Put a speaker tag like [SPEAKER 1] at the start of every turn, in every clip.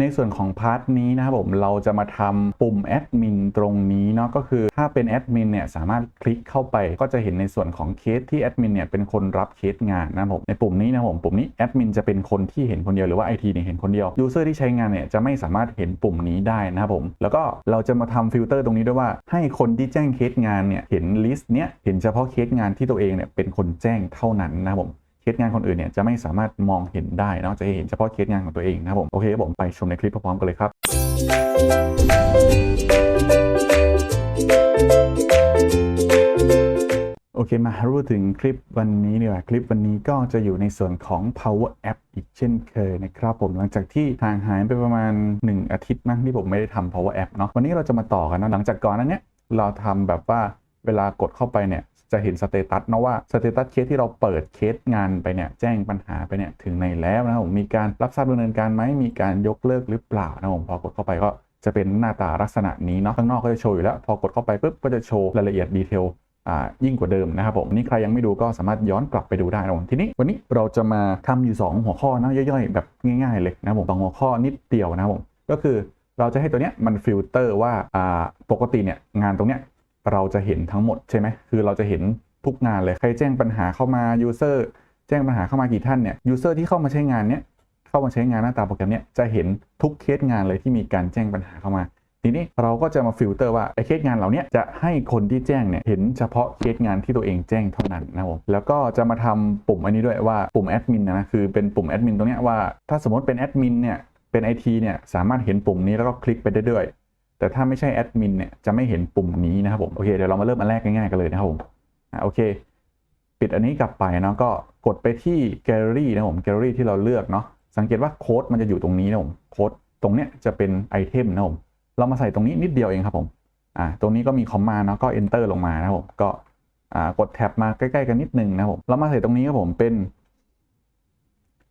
[SPEAKER 1] ในส่วนของพาร์ทนี้นะครับผมเราจะมาทำปุ่มแอดมินตรงนี้เนาะก็คือถ้าเป็นแอดมินเนี่ยสามารถคลิกเข้าไปก็จะเห็นในส่วนของเคสที่แอดมินเนี่ยเป็นคนรับเคสงานนะครับผมในปุ่มนี้นะผมปุ่มนี้แอดมินจะเป็นคนที่เห็นคนเดียวหรือว่า IT เนี่ยเห็นคนเดียวยูเซอร์ที่ใช้งานเนี่ยจะไม่สามารถเห็นปุ่มนี้ได้นะครับผมแล้วก็เราจะมาทำฟิลเตอร์ตรงนี้ด้วยว่า ให้คนที่แจ้งเคสงานเนี่ยเห็นลิสต์เนี้ยเห็นเฉพาะเคสงานที่ตัวเองเนี่ยเป็นคนแจ้งเท่านั้นนะครับผม เคสงานคนอื่นเนี่ยจะไม่สามารถมองเห็นได้นะจะเห็นเฉพาะเคสงานของตัวเองนะครับผมโอเคครับผมไปชมในคลิปพร้อมๆกันเลยครับ โอเคมารู้ถึงคลิปวันนี้ดีกว่าคลิปวันนี้ก็จะอยู่ในส่วนของ Power App อีกเช่นเคยนะครับผมหลังจากที่ห่างหายไปประมาณ 1 อาทิตย์มั้งที่ผมไม่ได้ทำ Power App เนาะวันนี้เราจะมาต่อกันนะหลังจากก่อนนั้นเนี้ยเราทำแบบว่าเวลากดเข้าไปเนี่ย จะเห็นสเตตัสนะว่าสเตตัสเคสที่เราเปิดเคสงานไปเนี่ยแจ้งปัญหาไปเนี่ยถึงไหนแล้วนะผมมีการรับทราบดำเนินการไหมมีการยกเลิกหรือเปล่านะผมพอกดเข้าไปก็จะเป็นหน้าตาลักษณะนี้เนาะข้างนอกก็จะโชว์อยู่แล้ว พอกดเข้าไปปุ๊บก็จะโชว์รายละเอียดดีเทลอ่ายิ่งกว่าเดิมนะครับผมนี่ใครยังไม่ดูก็สามารถย้อนกลับไปดูได้นะผมทีนี้วันนี้เราจะมาทำอยู่ 2 หัวข้อนะย่อยๆ แบบง่ายๆ เลยนะผมสองหัวข้อนิดเดียวนะครับผมก็คือเราจะให้ตัวเนี้ยมันฟิลเตอร์ว่าปกติเนี่ยงานตรงเนี้ย เราจะเห็นทั้งหมดใช่ไหมคือเราจะเห็นทุกงานเลยใครแจ้งปัญหาเข้ามา user แจ้งปัญหาเข้ามากี่ท่านเนี่ย user ที่เข้ามาใช้งานเนี้ยเข้ามาใช้งานหน้าตาโปรแกรมเนี้ยจะเห็นทุกเคสงานเลยที่มีการแจ้งปัญหาเข้ามาทีนี้เราก็จะมาฟิลเตอร์ว่าไอ้เคสงานเหล่านี้จะให้คนที่แจ้งเนี่ยเห็นเฉพาะเคสงานที่ตัวเองแจ้งเท่านั้นนะครับผมแล้วก็จะมาทำปุ่มอันนี้ด้วยว่าปุ่มแอดมินนะคือเป็นปุ่มแอดมินตรงเนี้ยว่าถ้าสมมติเป็นแอดมินเนี่ยเป็น IT เนี่ยสามารถเห็นปุ่มนี้แล้วก็คลิกไปได้ด้วย แต่ถ้าไม่ใช่แอดมินเนี่ยจะไม่เห็นปุ่มนี้นะครับผมโอเคเดี๋ยวเรามาเริ่มอันแรกง่ายๆกันเลยนะครับผมอะโอเค ปิดอันนี้กลับไปเนาะก็กดไปที่แกลเลอรี่นะผมแกลเลอรี่ที่เราเลือกเนาะสังเกตว่าโค้ดมันจะอยู่ตรงนี้นะผมโค้ดตรงเนี้ยจะเป็นไอเทมนะผมเรามาใส่ตรงนี้นิดเดียวเองครับผมอ่าตรงนี้ก็มีคอมมาเนาะก็ enter ลงมานะครับผมก็อ่ากดแท็บมาใกล้ๆกันนิดนึงนะครับผมเรามาใส่ตรงนี้ครับผมเป็น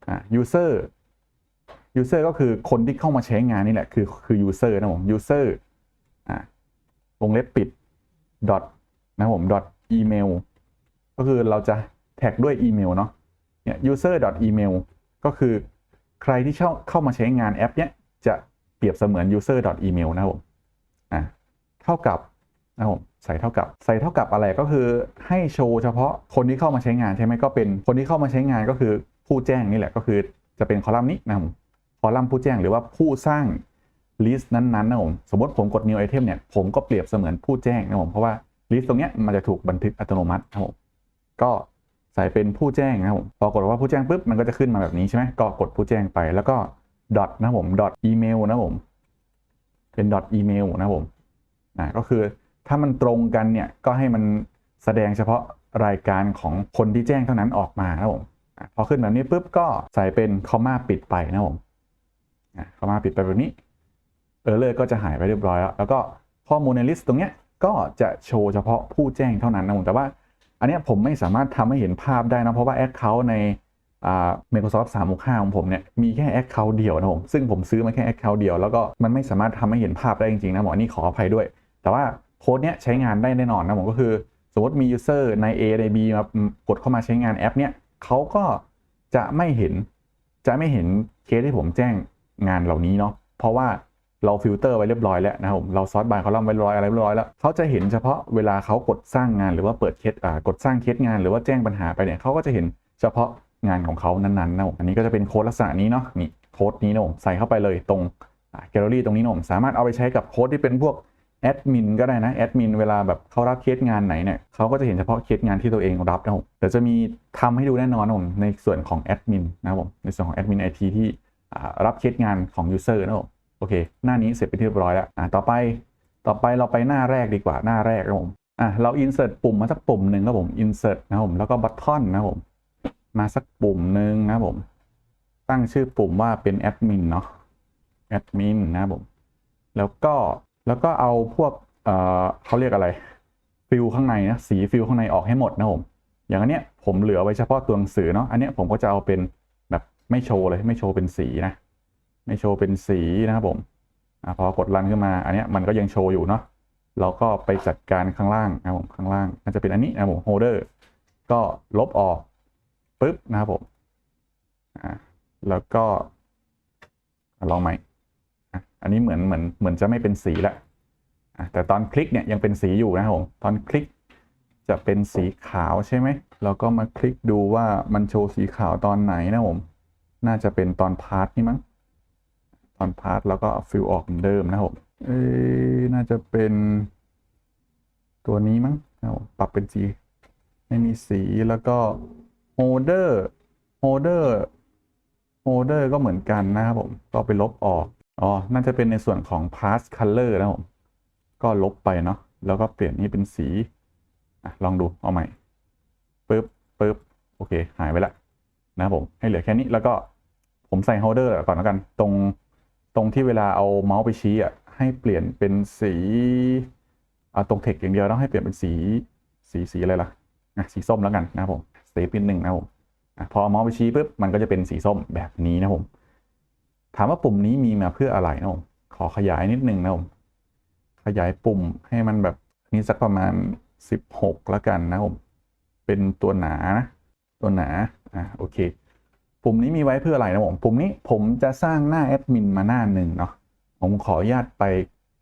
[SPEAKER 1] อ่า user user ก็คือคนที่เข้ามาใช้งานนี่แหละ คือคือ user นะครับผม user อ่าวงเล็บปิด dot นะผม dot email ก็คือเราจะแท็กด้วยอีเมลเนาะเนี่ย user dot email ก็คือใครที่เข้าเข้ามาใช้งานแอปเนี้ยจะเปรียบเสมือน user dot email นะผมอะเท่ากับนะผมใส่เท่ากับ ใส่เท่ากับอะไรก็คือให้โชว์เฉพาะคนที่เข้ามาใช้งานใช่ไหมก็เป็นคนที่เข้ามาใช้งานก็คือผู้แจ้งนี่แหละก็คือจะเป็นคอลัมน์นี้นะผม อลัมน์ผู้แจ้งหรือว่าผู้สร้างลิสต์นั้นๆนะผมสมมติผมกด new item เนี่ยผมก็เปรียบเสมือนผู้แจ้งนะผมเพราะว่าลิสต์ตรงเนี้ยมันจะถูกบันทึกอัตโนมัตินะผมก็ใส่เป็นผู้แจ้งนะผมพอกดว่าผู้แจ้งปุ๊บมันก็จะขึ้นมาแบบนี้ใช่ไหมก็กดผู้แจ้งไปแล้วก็ดอทนะผม dot email นะผมเป็น dot email นะผมอ่าก็คือถ้ามันตรงกันเนี่ยก็ให้มันแสดงเฉพาะรายการของคนที่แจ้งเท่านั้นออกมานะผมพอขึ้นแบบนี้ปุ๊บก็ใส่เป็นคอมมาปิดไปนะผม คอมมาปิดไปแบบนี้เออเลอร์ก็จะหายไปเรียบร้อยแล้วแล้วก็ข้อมูลในลิสต์ตรงเนี้ยก็จะโชว์เฉพาะผู้แจ้งเท่านั้นนะผมแต่ว่าอันนี้ผมไม่สามารถทำให้เห็นภาพได้นะเพราะว่า Account ในอ่า Microsoft 365 ของผมเนี่ยมีแค่ Account เดียวนะผมซึ่งผมซื้อมาแค่ Account เดียว แล้วก็มันไม่สามารถทำให้เห็นภาพได้จริงๆนะหมอนี่ขออภัยด้วย แต่ว่าโค้ดเนี้ยใช้งานได้แน่นอนนะผมก็คือสมมติมี user ใน A ใน B มากดเข้ามาใช้งานแอปเนี้ยเขาก็จะไม่เห็นจะไม่เห็นเคสที่ผมแจ้ง งานเหล่านี้เนาะเพราะว่าเราฟิลเตอร์ไว้เรียบร้อยแล้วนะครับผมเราซอร์ตบายคอลัมน์ไว้เรียบร้อยอะไรเรียบร้อยแล้วเขาจะเห็นเฉพาะเวลาเขากดสร้างงานหรือว่าเปิดเคสอ่ากดสร้างเคสงานหรือว่าแจ้งปัญหาไปเนี่ยเขาก็จะเห็นเฉพาะงานของเขานั้นๆนะผมอันนี้ก็จะเป็นโค้ดลักษณะนี้เนาะนี่โค้ดนี้นะผมใส่เข้าไปเลยตรงแกลเลอรี่ตรงนี้นะผมสามารถเอาไปใช้กับโค้ดที่เป็นพวกแอดมินก็ได้นะแอดมินเวลาแบบเขารับเคสงานไหนเนี่ยเขาก็จะเห็นเฉพาะเคสงานที่ตัวเองรับนะผมเดี๋ยวจะมีทำให้ดูแน่นอนนะผมในส่วนของแอดมินนะครับผมในส่วนของแอดมินไอทีที่ รับเคสงานของยูเซอร์นะผมโอเค หน้านี้เสร็จไปเรียบร้อยแล้วอ่าต่อไปต่อไปเราไปหน้าแรกดีกว่าหน้าแรกครับผมอะเรา insert ปุ่มมาสักปุ่มหนึ่งครับผม insert นะครับผมแล้วก็ button นะครับผมมาสักปุ่มหนึ่งนะครับผม ตั้งชื่อปุ่มว่าเป็น admin เนาะ admin นนะครับผม แล้วก็แล้วก็เอาพวกเอ่อเขาเรียกอะไรฟิลข้างในนะสีฟิลข้างในออกให้หมดนะครับผม อย่างอันเนี้ยผมเหลือไว้เฉพาะตัวหนังสือเนาะอันเนี้ยผมก็จะเอาเป็น ไม่โชว์เลยไม่โชว์เป็นสีนะ ไม่โชว์เป็นสีนะครับผมอพอกดรันขึ้นมา อันนี้มันก็ยังโชว์อยู่เนาะเราก็ไปจัดการข้างล่างนะครับผมข้างล่างน่าจะเป็นอันนี้นะครับผมโฮเดอร์ก็ลบออกปุ๊บนะครับผมแล้วก็ลองใหม่อันนี้เหมือนเหมือนเหมือนจะไม่เป็นสีละอะแต่ตอนคลิกเนี่ยยังเป็นสีอยู่นะครับผมตอนคลิกจะเป็นสีขาวใช่ไหมเราก็มาคลิกดูว่ามันโชว์สีขาวตอนไหนนะผม น่าจะเป็นตอนพาร์ทนี่มั้งตอนพาร์ทแล้วก็ฟิลออกเหมือนเดิมนะครับผมเอ้ยน่าจะเป็นตัวนี้มั้งปรับเป็นสีไม่มีสีแล้วก็โฮเดอร์โฮเดอร์โฮเดอร์ก็เหมือนกันนะครับผม ก็ไปลบออกอ๋อน่าจะเป็นในส่วนของ pass color นะครับผม ก็ลบไปเนาะแล้วก็เปลี่ยนนี้เป็นสีอลองดูเอาใหม่ปึ๊บปึ๊บโอเค หายไปละนะครับผม ให้เหลือแค่นี้แล้วก็ ผมใส่โฮเดอร์ก่อนแล้วกัน ตรงตรงที่เวลาเอาเมาส์ไปชี้อะให้เปลี่ยนเป็นสีอ่าตรงเทคอย่างเดียวต้องให้เปลี่ยนเป็นสีสีสีอะไรล่ะอะสีส้มแล้วกันนะครับผมเซฟเป็นหนึ่งนะครับผมพอเอาเมาส์ไปชี้ปุ๊บมันก็จะเป็นสีส้มแบบนี้นะครับผมถามว่าปุ่มนี้มีมาเพื่ออะไรนะผมขอขยายนิดนึงนะผมขยายปุ่มให้มันแบบนี้สักประมาณ 16 แล้วกันนะผมเป็นตัวหนานะตัวหนาอะโอเค ปุ่มนี้มีไว้เพื่ออะไรนะผมปุ่มนี้ผมจะสร้างหน้าแอดมินมาหน้าหนึ่งเนาะผมขออนุญาตไป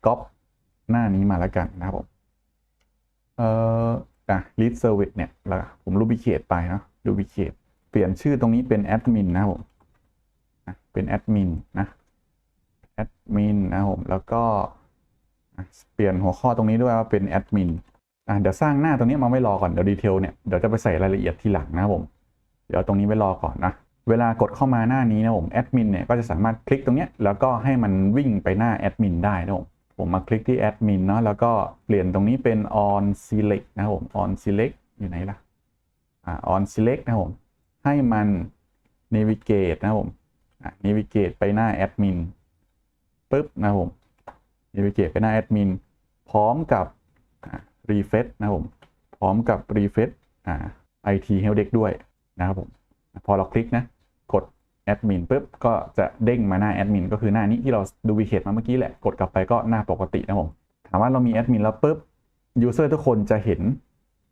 [SPEAKER 1] ก๊อปหน้านี้มาแล้วกันนะครับผมเอ่ออะ lead service เนี่ยแล้วผมรูบิเคทไปเนาะรูบิเคทเปลี่ยนชื่อตรงนี้เป็นแอดมินนะครับผมอะเป็นแอดมินนะแอดมินนะครับผมแล้วก็เปลี่ยนหัวข้อตรงนี้ด้วยว่าเป็นแอดมินอะเดี๋ยวสร้างหน้าตรงนี้มาไว้รอก่อนเดี๋ยวดีเทลเนี่ยเดี๋ยวจะไปใส่รายละเอียดทีหลังนะครับผมเดี๋ยวตรงนี้ไว้รอก่อนนะ เวลากดเข้ามาหน้านี้นะผมแอดมินเนี่ยก็จะสามารถคลิกตรงนี้แล้วก็ให้มันวิ่งไปหน้าแอดมินได้นะผมผมมาคลิกที่แอดมินเนาะแล้วก็เปลี่ยนตรงนี้เป็น on select นะผม on select อยู่ไหนล่ะอ่า on select นะผม ให้มัน navigate นะผมอะ navigate ไปหน้าแอดมินปุ๊บนะผม navigate ไปหน้าแอดมินพร้อมกับ refresh นะผม พร้อมกับ refresh อ่า IT help desk ด้วยนะครับผม พอเราคลิกนะ แอดมินปุ๊บก็จะเด้งมาหน้าแอดมินก็คือหน้านี้ที่เราดูวิเคทมาเมื่อกี้แหละ กดกลับไปก็หน้าปกตินะผม ถามว่าเรามีแอดมินแล้วปุ๊บยูเซอร์ทุกคนจะเห็น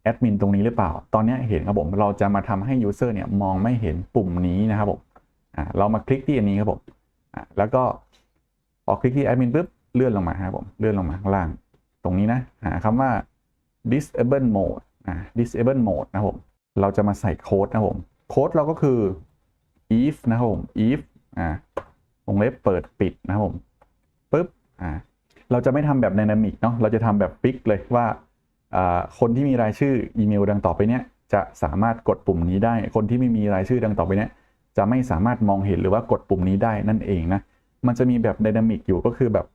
[SPEAKER 1] แอดมินตรงนี้หรือเปล่า ตอนนี้เห็นครับผม เราจะมาทำให้ยูเซอร์เนี่ยมองไม่เห็นปุ่มนี้นะครับผมอ่าเรามาคลิกที่อันนี้ครับผมอ่าแล้วก็พอคลิกที่แอดมินปุ๊บเลื่อนลงมาครับผมเลื่อนลงมาข้างล่าง ตรงนี้นะหาคำว่า disable mode อ่า disable mode นะผมเราจะมาใส่โค้ดนะผมโค้ดเราก็คือ if นะครับผม if อ่าวงเล็บเปิดปิดนะครับผมปุ๊บอ่าเราจะไม่ทำแบบ dynamic เนาะเราจะทำแบบฟิกเลยว่าอ่าคนที่มีรายชื่ออีเมลดังต่อไปเนี้ยจะสามารถกดปุ่มนี้ได้ คนที่ไม่มีรายชื่อดังต่อไปเนี้ยจะไม่สามารถมองเห็นหรือว่ากดปุ่มนี้ได้นั่นเองนะมันจะมีแบบไดนามิกอยู่ก็คือแบบ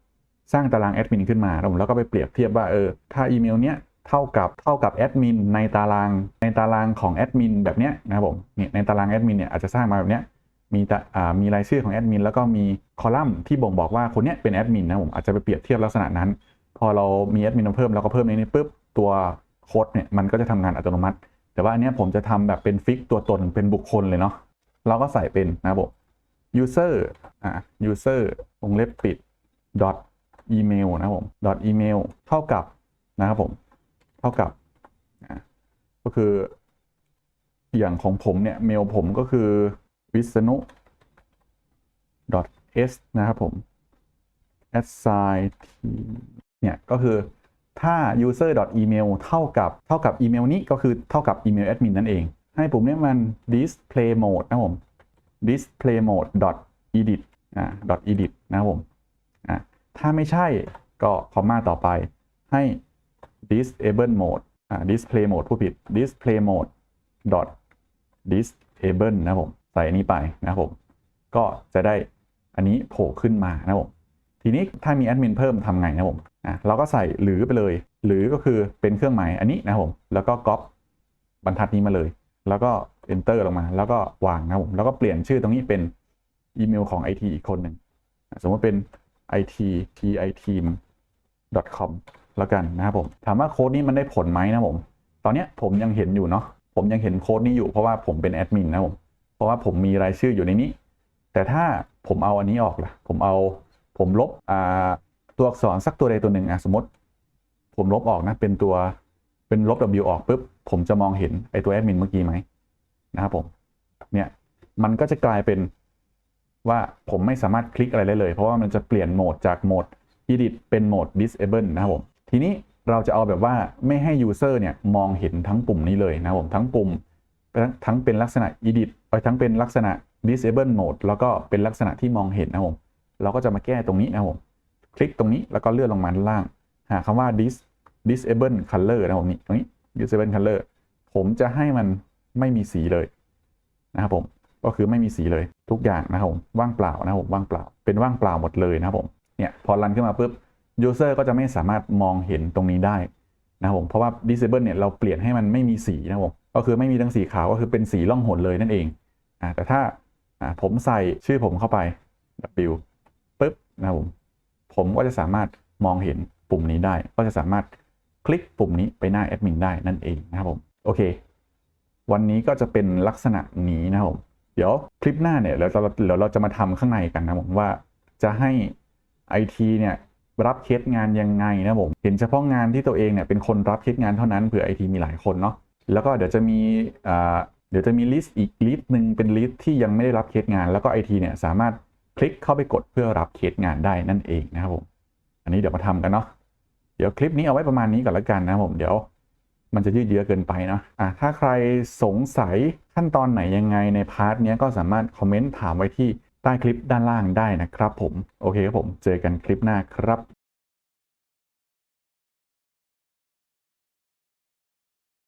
[SPEAKER 1] สร้างตารางแอดมินขึ้นมาแล้วผมแล้วก็ไปเปรียบเทียบว่าเออถ้าอีเมลเนี้ย เท่ากับเท่ากับแอดมินในตารางในตารางของแอดมินแบบเนี้ยนะครับผมเนี่ยในตารางแอดมินเนี่ยอาจจะสร้างมาแบบเนี้ยมีตะอ่ามีรายชื่อของแอดมินแล้วก็มีคอลัมน์ที่บ่งบอกว่าคนเนี้ยเป็นแอดมินนะผมอาจจะไปเปรียบเทียบลักษณะนั้น พอเรามีแอดมินมาเพิ่มเราก็เพิ่มในนี้ปุ๊บตัวโค้ดเนี่ยมันก็จะทำงานอัตโนมัติ แต่ว่าอันเนี้ยผมจะทำแบบเป็นฟิกตัวตนเป็นบุคคลเลยเนาะเราก็ใส่เป็นนะครับผม user อ่า user วงเล็บปิด dot email นะครับผม dot email เท่ากับนะครับผม ท่ากับอ่าก็คืออย่างของผมเนี่ย เมลผมก็คือวิษณุ dot s นะครับผม assign team เนี่ยก็คือถ้า user dot email เท่ากับเท่ากับอีเมลนี้ก็คือเท่ากับอีเมลแอดมินนั่นเอง ให้ปุ่มเนี้มัน display mode นะครับผม display mode dot edit อ่า dot edit นะครับผมอ่าถ้าไม่ใช่ก็คอมมาต่อไปให้ disable mode อ่า display mode ผู้ผิด display mode dot disable นะผมใส่อันนี้ไปนะผมก็จะได้อันนี้โผล่ขึ้นมานะผมทีนี้ถ้ามีแอดมินเพิ่มทำไงนะผมอะเราก็ใส่หรือไปเลย หรือก็คือเป็นเครื่องหมายอันนี้นะผมแล้วก็ก๊อปบรรทัดนี้มาเลย แล้วก็ enter ลงมา แล้วก็วางนะผมแล้วก็เปลี่ยนชื่อตรงนี้เป็นอีเมลของ IT อีกคนหนึ่งสมมติเป็น it team com แล้วกันนะครับผม ถามว่าโค้ดนี้มันได้ผลไหมนะผม ตอนนี้ผมยังเห็นอยู่เนาะ ผมยังเห็นโค้ดนี้อยู่เพราะว่าผมเป็นแอดมินนะผม เพราะว่าผมมีรายชื่ออยู่ในนี้ แต่ถ้าผมเอาอันนี้ออกล่ะ ผมเอา ผมลบอ่าตัวอักษรสักตัวใดตัวหนึ่งอะสมมติ ผมลบออกนะเป็นตัวเป็นลบ W ออกปุ๊บผมจะมองเห็นไอตัวแอดมินเมื่อกี้ไหมนะครับผม เนี่ยมันก็จะกลายเป็นว่าผมไม่สามารถคลิกอะไรได้เลย เพราะว่ามันจะเปลี่ยนโหมดจากโหมด edit เป็นโหมด disable นะครับผม ทีนี้เราจะเอาแบบว่าไม่ให้ user เนี่ยมองเห็นทั้งปุ่มนี้เลยนะครับผมทั้งปุ่มทั้งเป็นลักษณะ edit เอ้ทั้งเป็นลักษณะ disable mode แล้วก็เป็นลักษณะที่มองเห็นนะครับผมเราก็จะมาแก้ตรงนี้นะครับผมคลิกตรงนี้แล้วก็เลื่อนลงมาด้านล่าง หาคำว่า dis disable color นะครับผมนี่ตรงนี้ disable color ผมจะให้มันไม่มีสีเลยนะครับผมก็คือไม่มีสีเลยทุกอย่างนะครับผมว่างเปล่านะครับผมว่างเปล่าเป็นว่างเปล่าหมดเลยนะครับผมเนี่ยพอรันขึ้นมาปุ๊บ user ก็จะไม่สามารถมองเห็นตรงนี้ได้นะครับผมเพราะว่า disable เนี่ยเราเปลี่ยนให้มันไม่มีสีนะครับผมก็คือไม่มีทั้งสีขาวก็คือเป็นสีล่องหนเลยนั่นเองอ่าแต่ถ้าอ่าผมใส่ชื่อผมเข้าไป w ปุ๊บนะครับผมผมก็จะสามารถมองเห็นปุ่มนี้ได้ ก็จะสามารถคลิกปุ่มนี้ไปหน้าแอดมินได้นั่นเองนะครับผมโอเค วันนี้ก็จะเป็นลักษณะนี้นะครับผมเดี๋ยวคลิปหน้าเนี่ยเดี๋ยวเราเดี๋ยวเราจะมาทำข้างในกันนะผมว่าจะให้ IT เนี่ย รับเคสงานยังไงนะผมเห็นเฉพาะงานที่ตัวเองเนี่ยเป็นคนรับเคสงานเท่านั้นเผื่อ IT มีหลายคนเนาะแล้วก็เดี๋ยวจะมีเดี๋ยวจะมีลิสต์อีกลิสต์หนึ่งเป็นลิสต์ที่ยังไม่ได้รับเคสงาน แล้วก็ IT เนี่ยสามารถคลิกเข้าไปกดเพื่อรับเคสงานได้นั่นเองนะครับผมอันนี้เดี๋ยวมาทำกันเนาะเดี๋ยวคลิปนี้เอาไว้ประมาณนี้ก่อนละกันนะผมเดี๋ยวมันจะยืดเยื้อเกินไปนะอะถ้าใครสงสัยขั้นตอนไหนยังไงในพาร์ทนี้ก็สามารถคอมเมนต์ถามไว้ที่ ใต้คลิปด้านล่างได้นะครับผม โอเคครับผม เจอกันคลิปหน้าครับ